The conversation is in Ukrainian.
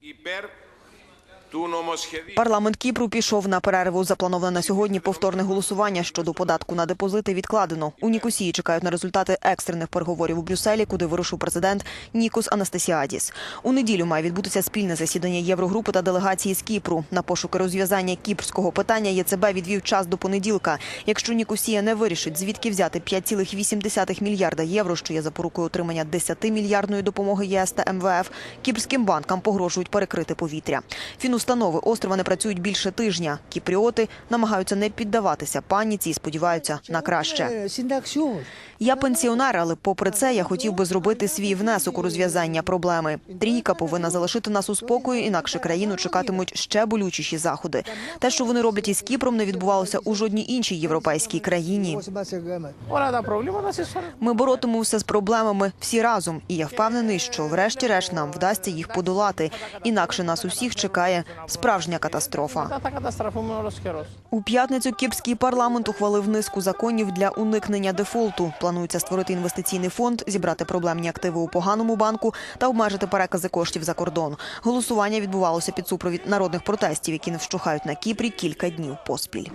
Iber Парламент Кіпру пішов на перерву. Заплановане на сьогодні повторне голосування щодо податку на депозити відкладено. У Нікосії чекають на результати екстрених переговорів у Брюсселі, куди вирушив президент Нікос Анастасіадіс. У неділю має відбутися спільне засідання Єврогрупи та делегації з Кіпру. На пошуки розв'язання кіпрського питання ЄЦБ відвів час до понеділка. Якщо Нікосія не вирішить, звідки взяти 5,8 мільярда євро, що є запорукою отримання 10-мільярдної допомоги ЄС та МВФ, кіпрським банкам погрожують перекрити повітря. Медустанови острова не працюють більше тижня. Кіпріоти намагаються не піддаватися паніці і сподіваються на краще. Я пенсіонер, але попри це я хотів би зробити свій внесок у розв'язання проблеми. Трійка повинна залишити нас у спокою, інакше країну чекатимуть ще болючіші заходи. Те, що вони роблять із Кіпром, не відбувалося у жодній іншій європейській країні. Ми боротимемося з проблемами всі разом, і я впевнений, що, врешті-решт, нам вдасться їх подолати. Інакше нас усіх чекає справжня катастрофа. у п'ятницю Кіпський парламент ухвалив низку законів для уникнення дефолту. Планується створити інвестиційний фонд, зібрати проблемні активи у поганому банку та обмежити перекази коштів за кордон. Голосування відбувалося під супровід народних протестів, які не вщухають на Кіпрі кілька днів поспіль.